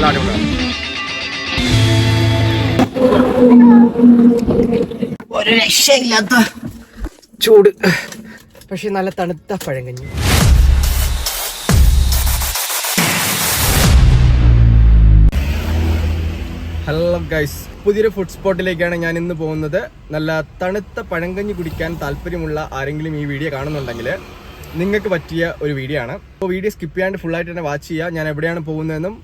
എല്ലാം അടിപൊളിയാണ് ഒരു രക്ഷയില്ലാത്ത ചൂട്. പക്ഷെ നല്ല തണുത്ത പഴങ്കഞ്ഞി. ഹലോ ഗൈസ് പുതിയൊരു ഫുഡ് സ്പോട്ടിലേക്കാണ് ഞാൻ ഇന്ന് പോകുന്നത്. നല്ല തണുത്ത പഴങ്കഞ്ഞി കുടിക്കാൻ താല്പര്യമുള്ള ആരെങ്കിലും ഈ വീഡിയോ കാണുന്നുണ്ടെങ്കിൽ നിങ്ങൾക്ക് പറ്റിയ ഒരു വീഡിയോ ആണ്. അപ്പോൾ വീഡിയോ സ്കിപ്പ് ചെയ്യാണ്ട് ഫുൾ ആയിട്ട് തന്നെ വാച്ച് ചെയ്യുക. ഞാൻ എവിടെയാണ് പോകുന്നതെന്നും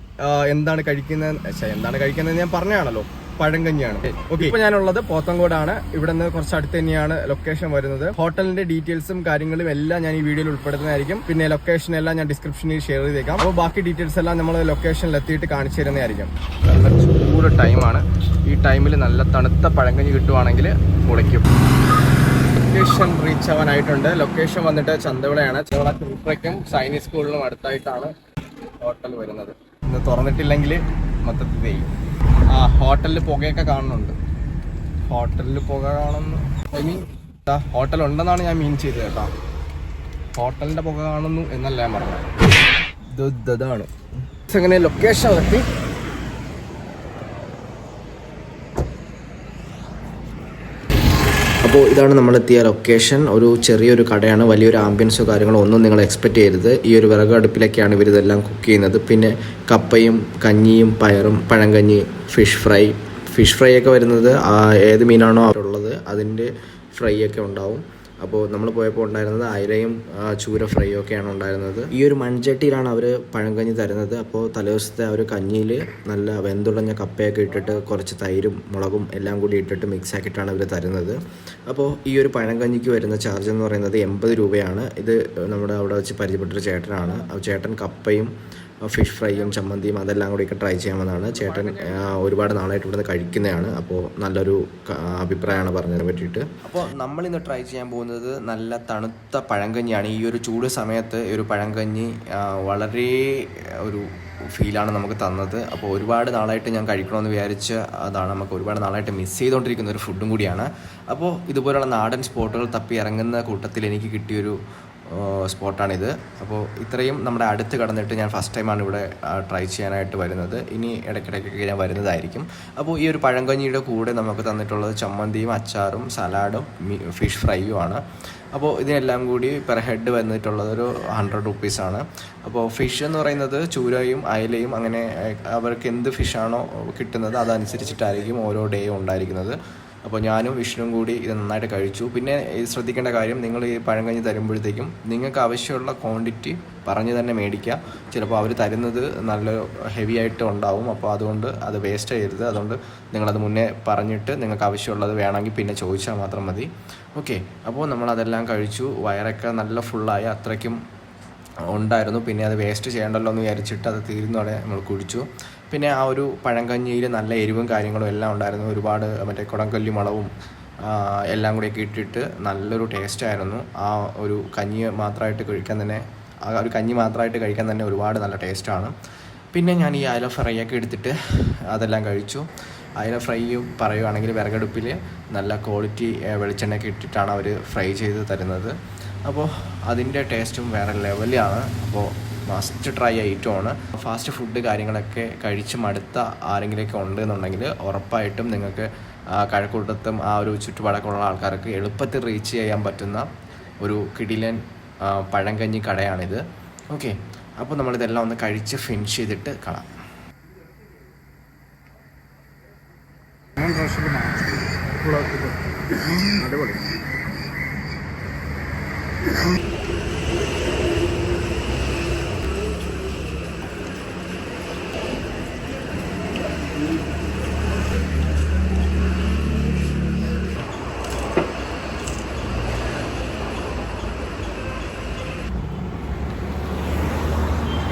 എന്താണ് കഴിക്കുന്നത് എന്താണ് കഴിക്കുന്നതെന്ന് ഞാൻ പറഞ്ഞാണല്ലോ പഴങ്കഞ്ഞിയാണ് ഓക്കെ ഇപ്പൊ ഞാനുള്ളത് പോത്തങ്കോടാണ്. ഇവിടെ നിന്ന് കുറച്ച് അടുത്ത് തന്നെയാണ് ലൊക്കേഷൻ വരുന്നത്. ഹോട്ടലിന്റെ ഡീറ്റെയിൽസും കാര്യങ്ങളും എല്ലാം ഞാൻ ഈ വീഡിയോയിൽ ഉൾപ്പെടുത്തുന്നതായിരിക്കും. പിന്നെ ലൊക്കേഷൻ എല്ലാം ഞാൻ ഡിസ്ക്രിപ്ഷനിൽ ഷെയർ ചെയ്തേക്കാം. അപ്പോൾ ബാക്കി ഡീറ്റെയിൽസ് എല്ലാം നമ്മൾ ലൊക്കേഷനിൽ എത്തിയിട്ട് കാണിച്ചു തരുന്നതായിരിക്കും. നല്ല ചൂട് ടൈമാണ് ഈ ടൈമിൽ നല്ല തണുത്ത പഴങ്കഞ്ഞി കിട്ടുവാണെങ്കിൽ പൊളിക്കും ലൊക്കേഷൻ റീച്ച് ആവാനായിട്ടുണ്ട്. ലൊക്കേഷൻ വന്നിട്ട് ചന്തവിളയാണ്. ചന്തവിള കുറിപ്രയ്ക്കും ചൈനീസ് സ്കൂളിനും അടുത്തായിട്ടാണ് ഹോട്ടൽ വരുന്നത്. ഇന്ന് തുറന്നിട്ടില്ലെങ്കിൽ മൊത്തത്തിൽ ചെയ്യും ആ ഹോട്ടലിൽ പുകയൊക്കെ കാണുന്നുണ്ട്. ഹോട്ടലിൽ പുക കാണുന്നു. ഐ മീൻ ഹോട്ടൽ ഉണ്ടെന്നാണ് ഞാൻ മീൻ ചെയ്തത് കേട്ടോ. ഹോട്ടലിന്റെ പുക കാണുന്നു എന്നല്ല ഞാൻ പറഞ്ഞത്. ഇത് ഇത് ഇതാണ്. എങ്ങനെ ലൊക്കേഷൻ എത്തി അപ്പോൾ ഇതാണ് നമ്മളെത്തിയ ലൊക്കേഷൻ ഒരു ചെറിയൊരു കടയാണ് വലിയൊരു ആംബിയൻസോ കാര്യങ്ങളോ ഒന്നും നിങ്ങൾ എക്സ്പെക്റ്റ് ചെയ്യരുത്. ഈ ഒരു വിറക് അടുപ്പിലൊക്കെയാണ് ഇവർ ഇതെല്ലാം കുക്ക് ചെയ്യുന്നത്. പിന്നെ കപ്പയും കഞ്ഞിയും പയറും പഴങ്കഞ്ഞി ഫിഷ് ഫ്രൈ ഫിഷ് ഫ്രൈ ഒക്കെ വരുന്നത് ഏത് മീനാണോ അവരുള്ളത് അതിന്റെ ഫ്രൈ ഒക്കെ ഉണ്ടാവും. അപ്പോൾ നമ്മൾ പോയപ്പോൾ ഉണ്ടായിരുന്നത് അയിലയും ചൂര ഫ്രൈയും ഒക്കെയാണ് ഉണ്ടായിരുന്നത്. ഈ ഒരു മൺചട്ടിയിലാണ് അവർ പഴങ്കഞ്ഞി തരുന്നത്. അപ്പോൾ തലേദിവസത്തെ ആ ഒരു കഞ്ഞിയിൽ നല്ല വെന്തുടഞ്ഞ കപ്പയൊക്കെ ഇട്ടിട്ട് കുറച്ച് തൈരും മുളകും എല്ലാം കൂടി ഇട്ടിട്ട് മിക്സ് ആക്കിയിട്ടാണ് അവർ തരുന്നത്. അപ്പോൾ ഈ ഒരു പഴങ്കഞ്ഞിക്ക് വരുന്ന ചാർജ് എന്ന് പറയുന്നത് എൺപത് രൂപയാണ്. ഇത് നമ്മുടെ അവിടെ വെച്ച് പരിചയപ്പെട്ടൊരു ചേട്ടനാണ്. ആ ചേട്ടൻ കപ്പയും ഫിഷ് ഫ്രൈയും ചമ്മന്തിയും അതെല്ലാം കൂടിയൊക്കെ ട്രൈ ചെയ്യാമെന്നാണ് ചേട്ടൻ ഒരുപാട് നാളായിട്ട് ഇവിടുന്ന് കഴിക്കുന്നതാണ്. അപ്പോൾ നല്ലൊരു അഭിപ്രായമാണ് പറഞ്ഞതിനെ പറ്റിയിട്ട്. അപ്പോൾ നമ്മളിന്ന് ട്രൈ ചെയ്യാൻ പോകുന്നത് നല്ല തണുത്ത പഴങ്കഞ്ഞിയാണ്. ഈ ഒരു ചൂട് സമയത്ത് ഈ ഒരു പഴങ്കഞ്ഞി വളരെ ഒരു ഫീലാണ് നമുക്ക് തന്നത്. അപ്പോൾ ഒരുപാട് നാളായിട്ട് ഞാൻ കഴിക്കണമെന്ന് വിചാരിച്ച് അതാണ് നമുക്ക് ഒരുപാട് നാളായിട്ട് മിസ് ചെയ്തുകൊണ്ടിരിക്കുന്ന ഒരു ഫുഡും കൂടിയാണ്. അപ്പോൾ ഇതുപോലുള്ള നാടൻ സ്പോട്ടുകൾ തപ്പി ഇറങ്ങുന്ന കൂട്ടത്തിൽ എനിക്ക് കിട്ടിയൊരു സ്പോട്ടാണിത്. അപ്പോൾ ഇത്രയും നമ്മുടെ അടുത്ത് കടന്നിട്ട് ഞാൻ ഫസ്റ്റ് ടൈമാണ് ഇവിടെ ട്രൈ ചെയ്യാനായിട്ട് വരുന്നത്. ഇനി ഇടയ്ക്കിടയ്ക്കൊക്കെ ഞാൻ വരുന്നതായിരിക്കും. അപ്പോൾ ഈ ഒരു പഴങ്കഞ്ഞിയുടെ കൂടെ നമുക്ക് തന്നിട്ടുള്ളത് ചമ്മന്തിയും അച്ചാറും സലാഡും ഫിഷ് ഫ്രൈയും ആണ്. അപ്പോൾ ഇതിനെല്ലാം കൂടി പെർ ഹെഡ് വന്നിട്ടുള്ളത് ഒരു ഹൺഡ്രഡ് റുപ്പീസാണ് അപ്പോൾ ഫിഷ് എന്ന് പറയുന്നത് ചൂരയും അയലയും അങ്ങനെ അവർക്ക് എന്ത് ഫിഷാണോ കിട്ടുന്നത് അതനുസരിച്ചിട്ടായിരിക്കും ഓരോ ഡേയും ഉണ്ടായിരിക്കുന്നത്. അപ്പോൾ ഞാനും വിഷ്ണുവും കൂടി ഇത് നന്നായിട്ട് കഴിച്ചു. പിന്നെ ശ്രദ്ധിക്കേണ്ട കാര്യം നിങ്ങൾ ഈ പഴങ്കഞ്ഞി തരുമ്പോഴത്തേക്കും നിങ്ങൾക്ക് ആവശ്യമുള്ള ക്വാണ്ടിറ്റി പറഞ്ഞ് തന്നെ മേടിക്കുക. ചിലപ്പോൾ അവർ തരുന്നത് നല്ല ഹെവി ആയിട്ട് ഉണ്ടാവും. അപ്പോൾ അതുകൊണ്ട് അത് വേസ്റ്റ് ചെയ്യരുത്. അതുകൊണ്ട് നിങ്ങളത് മുന്നേ പറഞ്ഞിട്ട് നിങ്ങൾക്ക് ആവശ്യമുള്ളത് വേണമെങ്കിൽ പിന്നെ ചോദിച്ചാൽ മാത്രം മതി. ഓക്കെ അപ്പോൾ നമ്മളതെല്ലാം കഴിച്ചു. വയറൊക്കെ നല്ല ഫുള്ളായി അത്രയ്ക്കും ഉണ്ടായിരുന്നു. പിന്നെ അത് വേസ്റ്റ് ചെയ്യണ്ടല്ലോ എന്ന് വിചാരിച്ചിട്ട് അത് തീരുന്നതോടെ നമ്മൾ കുഴിച്ചു പിന്നെ ആ ഒരു പഴങ്കഞ്ഞിയിൽ നല്ല എരിവും കാര്യങ്ങളും എല്ലാം ഉണ്ടായിരുന്നു. ഒരുപാട് മറ്റേ കുടംകല്ലി മുളവും എല്ലാം കൂടിയൊക്കെ ഇട്ടിട്ട് നല്ലൊരു ടേസ്റ്റായിരുന്നു ആ ഒരു കഞ്ഞി മാത്രമായിട്ട് കഴിക്കാൻ തന്നെ ആ ഒരു കഞ്ഞി മാത്രമായിട്ട് കഴിക്കാൻ തന്നെ ഒരുപാട് നല്ല ടേസ്റ്റാണ് പിന്നെ ഞാൻ ഈ അയല ഫ്രൈ ഒക്കെ എടുത്തിട്ട് അതെല്ലാം കഴിച്ചു. അയല ഫ്രൈയും പറയുവാണെങ്കിൽ വിറകടുപ്പിൽ നല്ല ക്വാളിറ്റി വെളിച്ചെണ്ണയൊക്കെ ഇട്ടിട്ടാണ് അവർ ഫ്രൈ ചെയ്ത് തരുന്നത്. അപ്പോൾ അതിന്റെ ടേസ്റ്റും വേറെ ലെവലാണ് അപ്പോൾ മസ്റ്റ് ട്രൈ ഐറ്റമാണ്. ഫാസ്റ്റ് ഫുഡ് കാര്യങ്ങളൊക്കെ കഴിച്ച് മടുത്ത ആരെങ്കിലുമൊക്കെ ഉണ്ട് എന്നുണ്ടെങ്കിൽ ഉറപ്പായിട്ടും നിങ്ങൾക്ക് കഴക്കൂട്ടത്തും ആ ഒരു ചുറ്റുപാടൊക്കെ ആൾക്കാർക്ക് എളുപ്പത്തിൽ റീച്ച് ചെയ്യാൻ പറ്റുന്ന ഒരു കിടിലൻ പഴങ്കഞ്ഞി കടയാണിത്. ഓക്കെ അപ്പോൾ നമ്മളിതെല്ലാം ഒന്ന് കഴിച്ച് ഫിനിഷ് ചെയ്തിട്ട് കാണാം.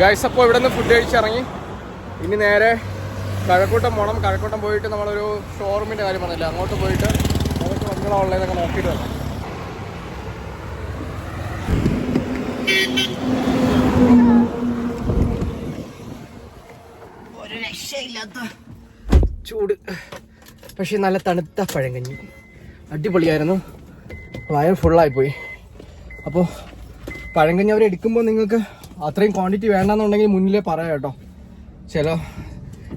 ഗൈസ് അപ്പോൾ ഇവിടെ നിന്ന് ഫുഡ് കഴിച്ചിറങ്ങി. ഇനി നേരെ കഴക്കൂട്ടം പോകണം കഴക്കൂട്ടം പോയിട്ട് നമ്മളൊരു ഷോറൂമിന്റെ കാര്യം പറഞ്ഞില്ല? അങ്ങോട്ട് പോയിട്ട് നമുക്ക് ഉള്ളതെന്നൊക്കെ നോക്കിയിട്ട് വരണം ചൂട്. പക്ഷേ നല്ല തണുത്ത പഴങ്കഞ്ഞി. അടിപൊളിയായിരുന്നു. വയർ ഫുള്ളായിപ്പോയി. അപ്പോൾ പഴങ്കഞ്ഞി അവർ എടുക്കുമ്പോൾ നിങ്ങൾക്ക് അത്രയും ക്വാണ്ടിറ്റി വേണ്ടെന്നുണ്ടെങ്കിൽ മുന്നിലേ പറയാം കേട്ടോ. ചില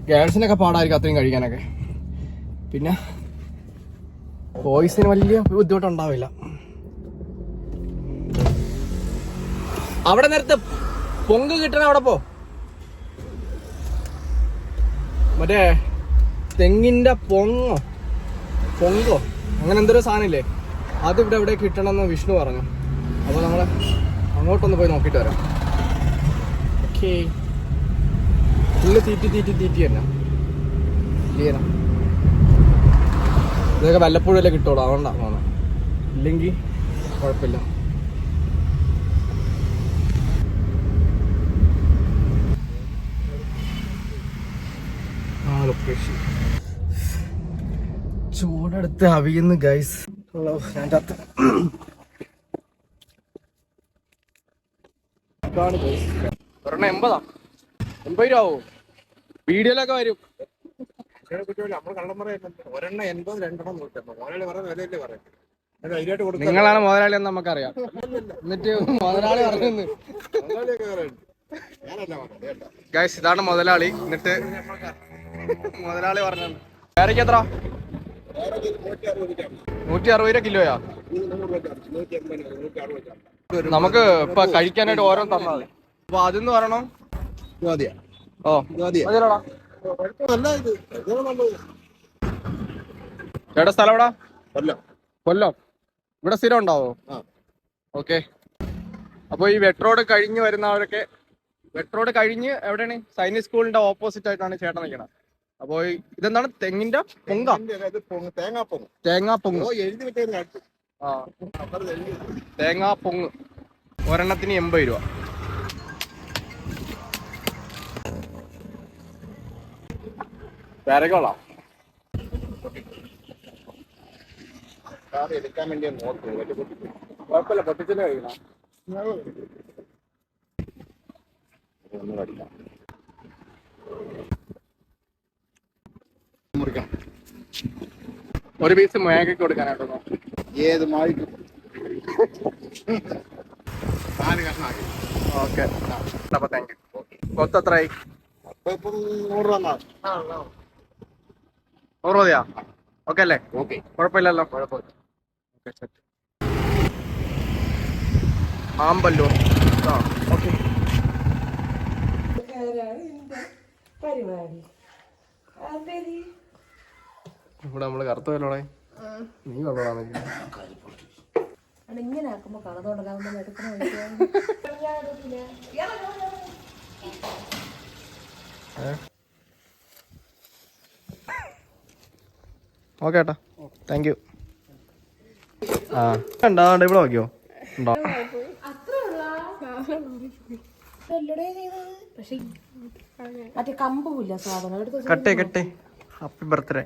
ഗേൾസിനൊക്കെ പാടായിരിക്കും അത്രയും കഴിക്കാനൊക്കെ. പിന്നെ ബോയ്സിന് വലിയ ബുദ്ധിമുട്ടുണ്ടാവില്ല. അവിടെ നേരത്തെ പൊങ്ക് കിട്ടണ അവിടെ പോ. മറ്റേ തെങ്ങിന്റെ പൊങ്ങോ? പൊങ്കോ? അങ്ങനെ എന്തൊരു സാധനമില്ലേ? അത് ഇവിടെ എവിടെ കിട്ടണമെന്ന് വിഷ്ണു പറഞ്ഞു. അപ്പോൾ നമ്മൾ അങ്ങോട്ടൊന്ന് പോയി നോക്കിട്ട് വരാം. ഓക്കേ. ഫുള്ള് തീറ്റി തീറ്റി തീറ്റി തന്നെ. ഇതൊക്കെ വല്ലപ്പോഴും അല്ലേ കിട്ടുള്ളൂ. അതുകൊണ്ടാണ് ഇല്ലെങ്കിൽ കുഴപ്പമില്ല. ലൊക്കേഷൻ ചൂടെടുത്ത് അവിയുന്നു ഗൈസ് അതിന്റെ അകത്ത് ഇതാണ് guys. ഒരെണ്ണം എൺപതാ? എൺപത് രൂപ ആവോ വീഡിയോയിലൊക്കെ വരും നിങ്ങളാണ് മുതലാളി എന്ന് നമുക്കറിയാം. എന്നിട്ട് മുതലാളി പറഞ്ഞു ഗൈസ് ഇതാണ് മുതലാളി എന്നിട്ട് മുതലാളി പറഞ്ഞു എത്ര? നൂറ്റി അറുപത് രൂപ കിലോയാ? നമുക്ക് ഇപ്പൊ കഴിക്കാനായിട്ട് ഓരോ തന്നാൽ അപ്പൊ അതെന്ന് പറയണോ. ഓ. മതിയല്ലോടാ. ചേട്ടാ സ്ഥലം എവിടാ? കൊല്ലം. ഇവിടെ സ്ഥിരം ഉണ്ടാവോ. ഓക്കെ. അപ്പൊ ഈ വെട്രോഡ് കഴിഞ്ഞ് വരുന്നവരൊക്കെ വെട്രോഡ് കഴിഞ്ഞ് എവിടെയാണ്? സൈനിക് സ്കൂളിന്റെ ഓപ്പോസിറ്റ് ആയിട്ടാണ് ചേട്ടൻ നിൽക്കുന്നത് അപ്പൊ ഇതെന്താണ്? തെങ്ങിന്റെ പൊങ്ക. തേങ്ങാ പൊങ്ങ്. തേങ്ങാ പൊങ്ങ്. എഴുതി ആ. തേങ്ങാ പൊങ്ങ്. ഒരെണ്ണത്തിന് എൺപത് രൂപ. പേരക്കൊള്ളാം കാർ എടുക്കാൻ വേണ്ടി കുഴപ്പമില്ല കഴിക്കണം. ഒന്ന് കടിക്കാം. മുറിക്കണം ഒരു പീസ് മേഘയ്ക്ക് കൊടുക്കാനായിട്ടോ ഏത് മാഴിക്കും നാല് കഷ്ണമാക്കി ഓക്കെ. അപ്പൊ താങ്ക് യു കൊത്ത് എത്രയായി? അപ്പൊ ഇപ്പം നൂറ് രൂപ നൂറ് മതിയാ? ഓക്കെ അല്ലേ? ഓക്കെ. കുഴപ്പമില്ലല്ലോ? കുഴപ്പമില്ല. ഓക്കെ സെറ്റ് ആമ്പല്ലോ ആ ഓക്കെ. പരിപാടി? അതെരി ഇവിടെ നമ്മൾ കറുത്ത വല്ലോടെ നീ വെള്ളമാണെങ്കിൽ ഇങ്ങനെ ആക്കുമ്പോ ഓക്കെ ഏട്ടാ. താങ്ക് യു ആ. ഉണ്ടാണ്ട് ഇവിടെ നോക്കിയോ? ഉണ്ടോ? മറ്റേ കമ്പുമില്ല സാധനം കട്ടേ കട്ടേ ഹാപ്പി ബർത്ത്ഡേ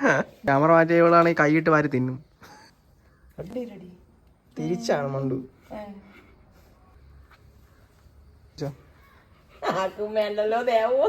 ക്യാമറ മാറ്റിയ ഇവളാണ് കൈയിട്ട് വാരി തിന്നും. തിരിച്ചാണ് മണ്ടു. ആക്കും വേണ്ടല്ലോ ദേവോ.